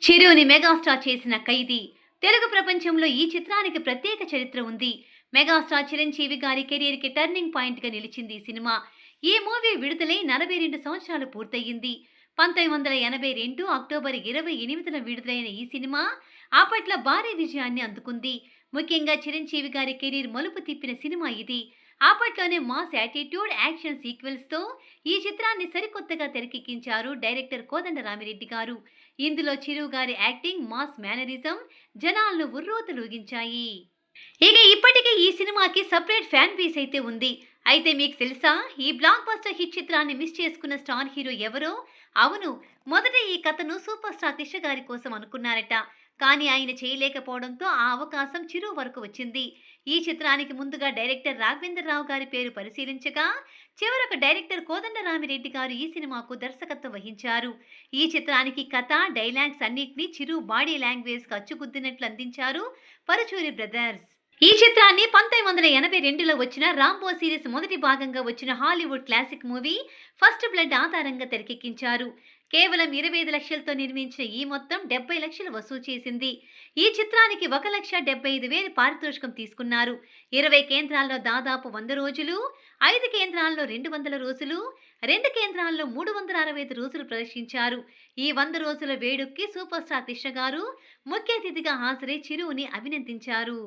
చిరుని megastar చేసిన ఖైదీ. తెలుగు ప్రపంచంలో ఈ చిత్రానికి ప్రత్యేక చరిత్ర ఉంది. మెగాస్టార్ చిరంజీవి గారి కెరీర్కి టర్నింగ్ పాయింట్గా నిలిచింది ఈ సినిమా. ఈ మూవీ విడుదలై నలభై రెండు సంవత్సరాలు పూర్తయింది. పంతొమ్మిది వందల ఎనభై రెండు అక్టోబర్ ఇరవై ఎనిమిదిన విడుదలైన ఈ సినిమా అప్పట్లో భారీ విజయాన్ని అందుకుంది. ముఖ్యంగా చిరంజీవి గారి కెరీర్ మలుపు తిప్పిన సినిమా ఇది. అప్పట్లోనే మాస్ యాటిట్యూడ్ యాక్షన్ సీక్వెల్స్తో ఈ చిత్రాన్ని సరికొత్తగా తెరకెక్కించారు డైరెక్టర్ కోదండ రామిరెడ్డి గారు. ఇందులో చిరు గారి యాక్టింగ్ మాస్ మేనరిజం జనాలను ఉర్రూతలూగించాయి. ఇక ఇప్పటికే ఈ సినిమాకి సపరేట్ ఫ్యాన్ బేస్ అయితే ఉంది. అయితే మీకు తెలుసా? ఈ బ్లాక్ బస్టర్ హిట్ చిత్రాన్ని మిస్ చేసుకున్న స్టార్ హీరో ఎవరో? అవును. మొదట ఈ కథను సూపర్ స్టార్ దిశ గారి కోసం అనుకున్నారట. కానీ ఆయన చేయలేకపోవడంతో ఆ అవకాశం చిరు వరకు వచ్చింది. ఈ చిత్రానికి ముందుగా డైరెక్టర్ రాఘవేంద్రరావు గారి పేరు పరిశీలించగా చివరకు డైరెక్టర్ కోదండరామిరెడ్డి గారు ఈ సినిమాకు దర్శకత్వం వహించారు. ఈ చిత్రానికి కథ డైలాగ్స్ అన్నింటినీ చిరు బాడీ లాంగ్వేజ్కి అచ్చుగుద్దినట్లు అందించారు పరుచూరి బ్రదర్స్. ఈ చిత్రాన్ని పంతొమ్మిది వందల ఎనభై రెండులో వచ్చిన రాంబో సిరీస్ మొదటి భాగంగా వచ్చిన Hollywood classic movie first blood ఆధారంగా తెరకెక్కించారు. కేవలం ఇరవై ఐదు లక్షలతో నిర్మించిన ఈ మొత్తం డెబ్బై లక్షలు వసూలు చేసింది. ఈ చిత్రానికి ఒక లక్ష డెబ్బై ఐదు వేలు పారితోషికం తీసుకున్నారు. ఇరవై కేంద్రాల్లో దాదాపు వంద రోజులు ఐదు కేంద్రాల్లో రెండు వందల రోజులు రెండు కేంద్రాల్లో మూడు వందల అరవై ఐదు రోజులు ప్రదర్శించారు. ఈ వంద రోజుల వేడుక్కి సూపర్ స్టార్ త్రిష గారు ముఖ్య అతిథిగా హాజరై చిరువుని అభినందించారు.